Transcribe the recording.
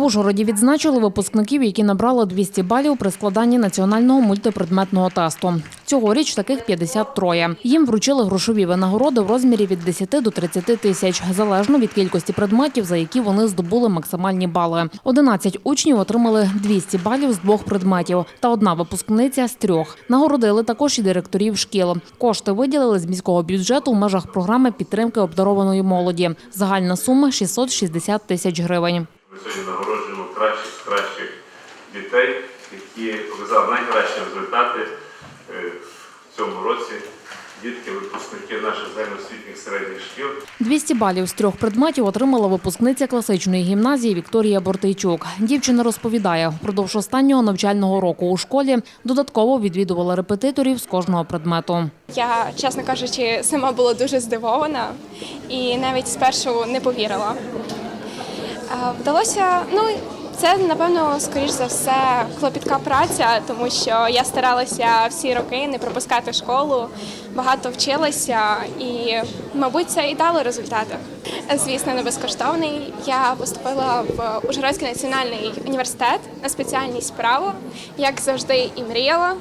В Ужгороді відзначили випускників, які набрали 200 балів при складанні національного мультипредметного тесту. Цьогоріч таких 53. Їм вручили грошові винагороди в розмірі від 10 до 30 тисяч, залежно від кількості предметів, за які вони здобули максимальні бали. 11 учнів отримали 200 балів з двох предметів, та одна випускниця з трьох. Нагородили також і директорів шкіл. Кошти виділили з міського бюджету в межах програми підтримки обдарованої молоді. Загальна сума 660 тисяч гривень. Кращих кращих дітей, які показали найкращі результати е, в цьому році. Дітки, випускники наших загальноосвітніх середніх шкіл. 200 балів з трьох предметів отримала випускниця класичної гімназії Вікторія Бортейчук. Дівчина розповідає, впродовж останнього навчального року у школі додатково відвідувала репетиторів з кожного предмету. Я, чесно кажучи, сама була дуже здивована і навіть спершу не повірила. Е, Вдалося, ну це напевно, скоріш за все, клопітка праця, тому що я старалася всі роки не пропускати школу, багато вчилася і, мабуть, це і дало результати. Звісно, не безкоштовний. Я поступила в Ужгородський національний університет на спеціальність право, як завжди і мріяла.